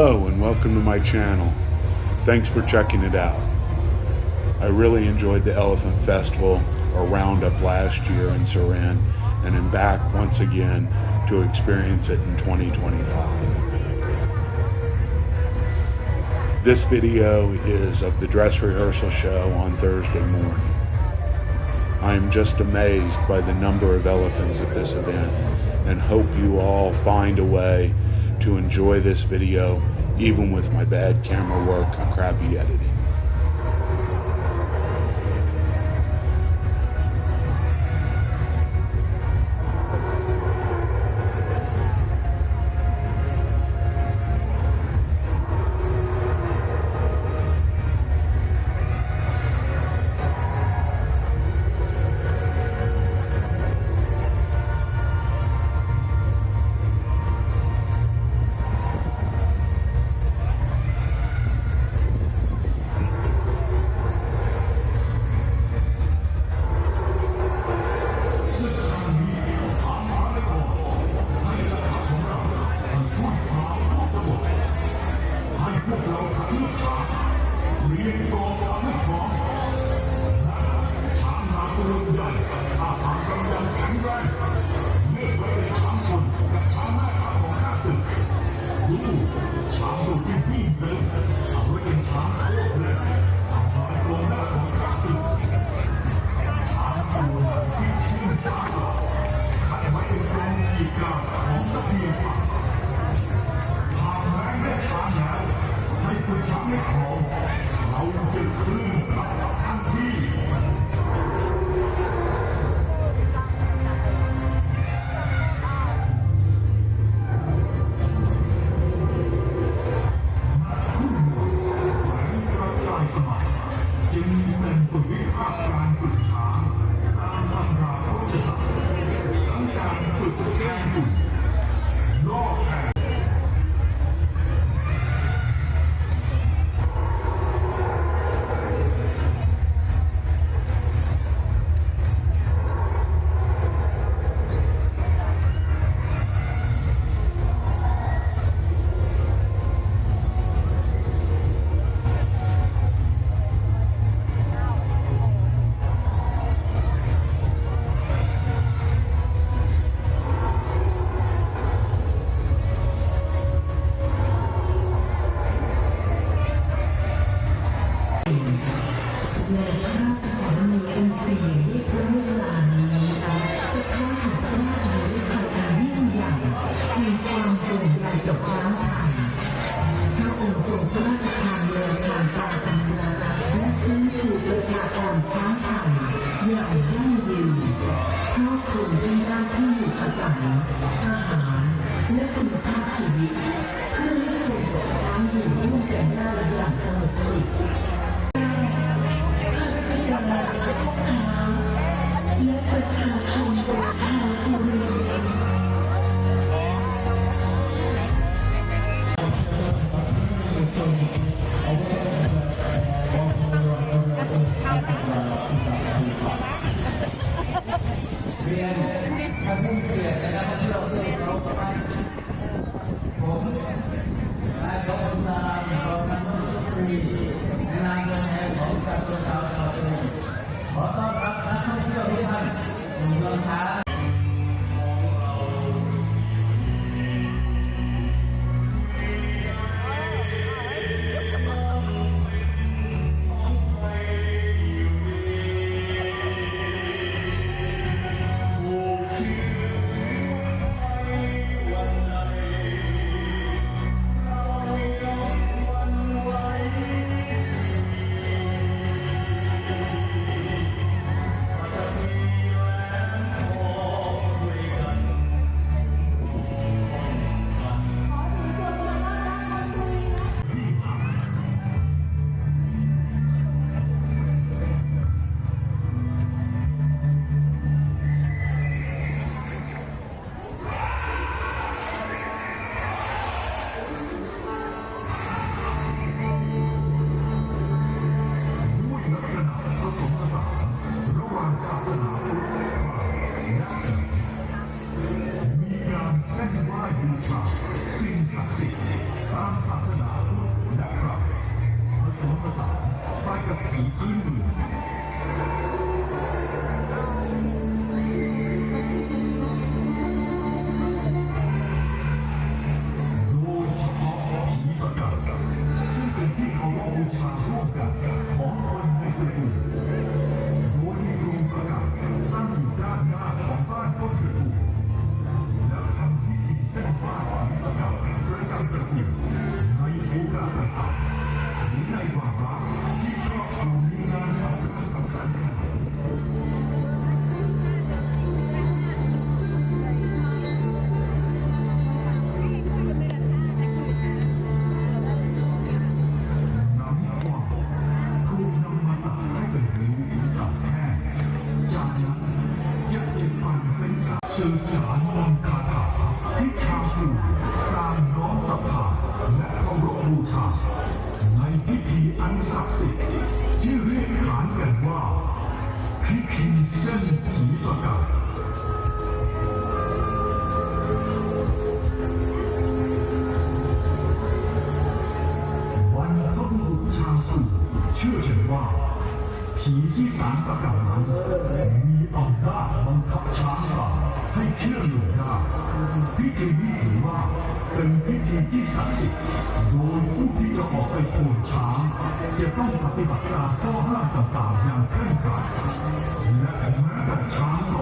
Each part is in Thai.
Hello and welcome to my channel. Thanks for checking it out. I really enjoyed the Elephant Festival or Roundup last year in Saran, and am back once again to experience it in 2025. This video is of the dress rehearsal show on Thursday morning. I am just amazed by the number of elephants at this event and hope you all find a way to enjoy this video even with my bad camera work and crappy editing. พิธีเส้นผีตะกาสุษเชื่อฉันว่า ผีที่สารสกัดนั้มีอำนาจบังคับช้างป่ให้เชื่อหลงได้พิธีนี้ถือว่าเป็นพิธีที่ศักดิ์สิทธิ์โดยผู้ที่จะออไปโคนช้าจะต้องปฏิบัติตามข้อห้ามต่างๆอย่างเคร่งครัด ช้าง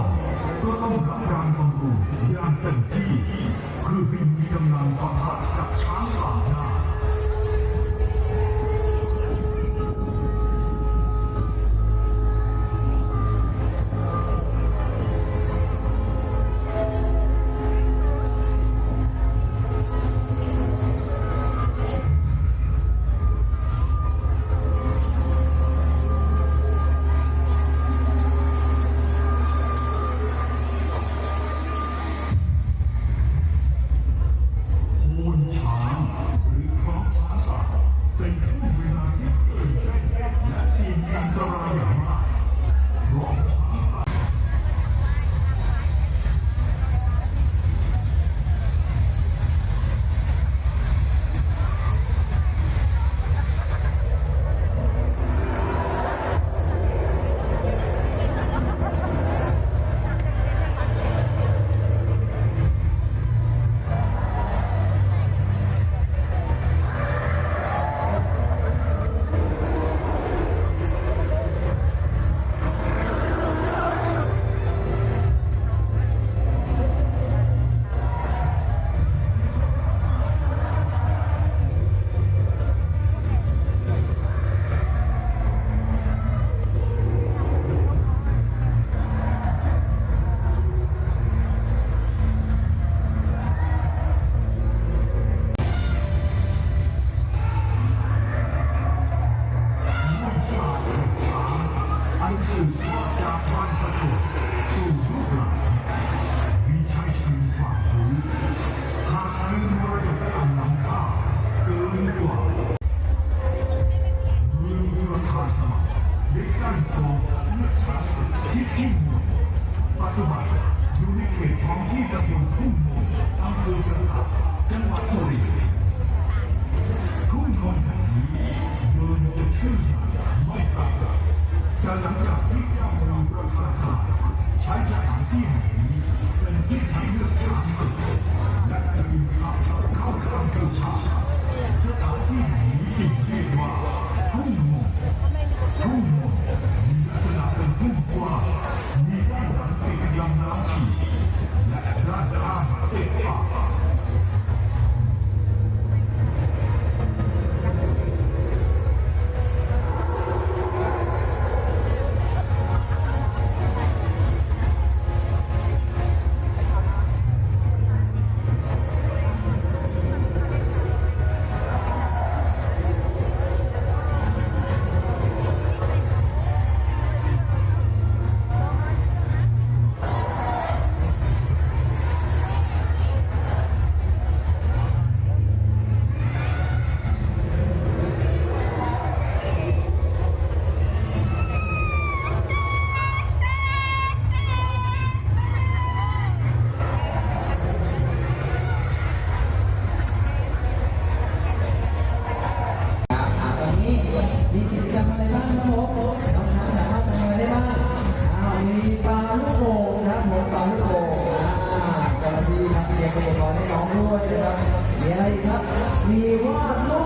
มีปลาลูกโป่งครับผมปลูกโง่าเจ้ณีทำเตรียมอุให้น้องด้วยนะครับไรครับ มีวาดลูป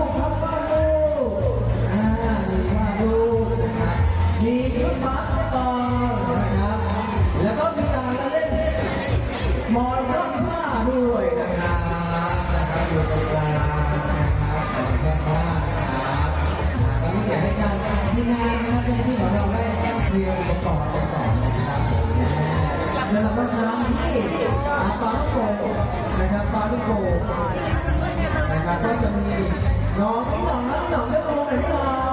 ทีมงานนะครับเป็นที่ของเราได้เตรียมอุปกรณ์กันกอนนะครับแล้วเราก็ทำให้ตอกโชว์นะครับตอนโชว์นะครับก็จะมีน้องน้องน้องน้องเรียกร้องหน่ที่น้อง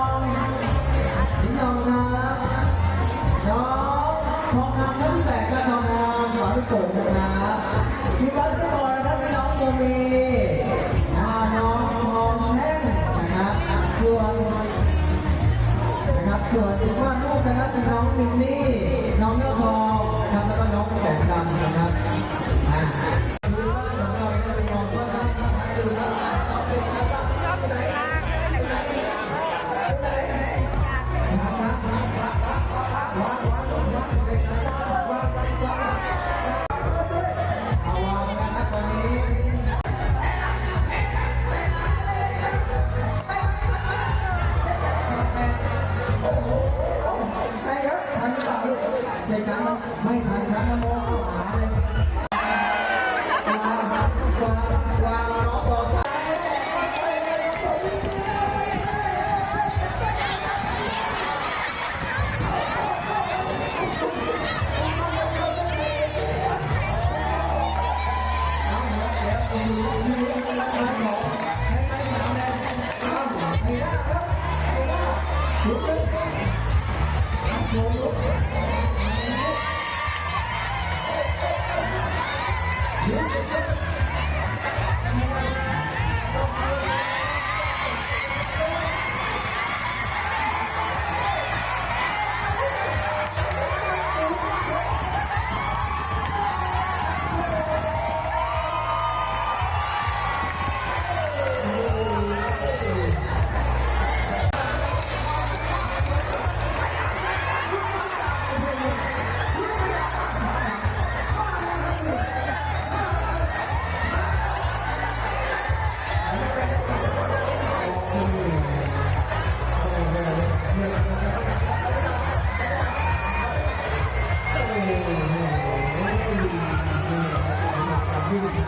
นะครับ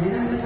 Amen.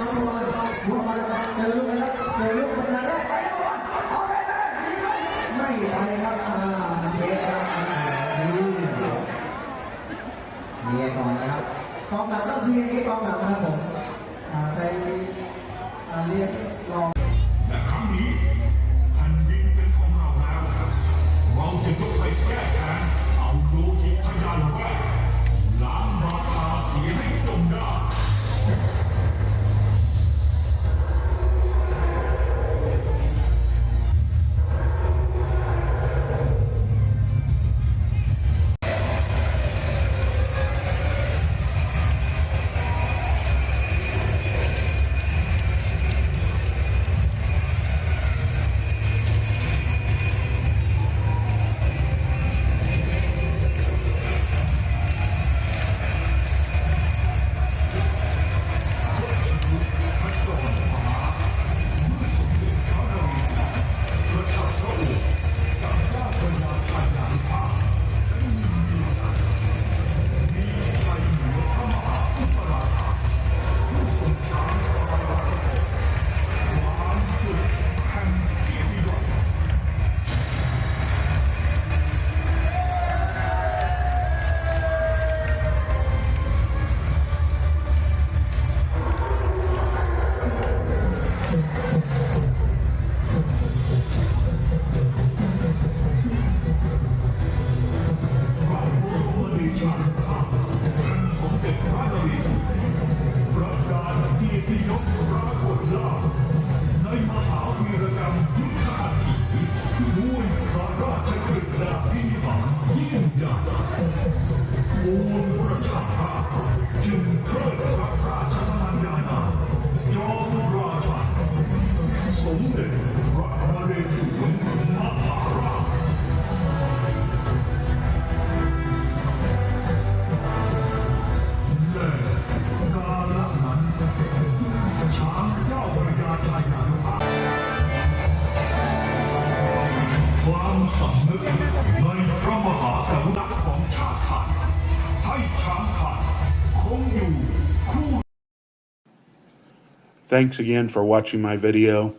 Thanks again for watching my video.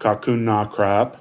Kakun Na Krap.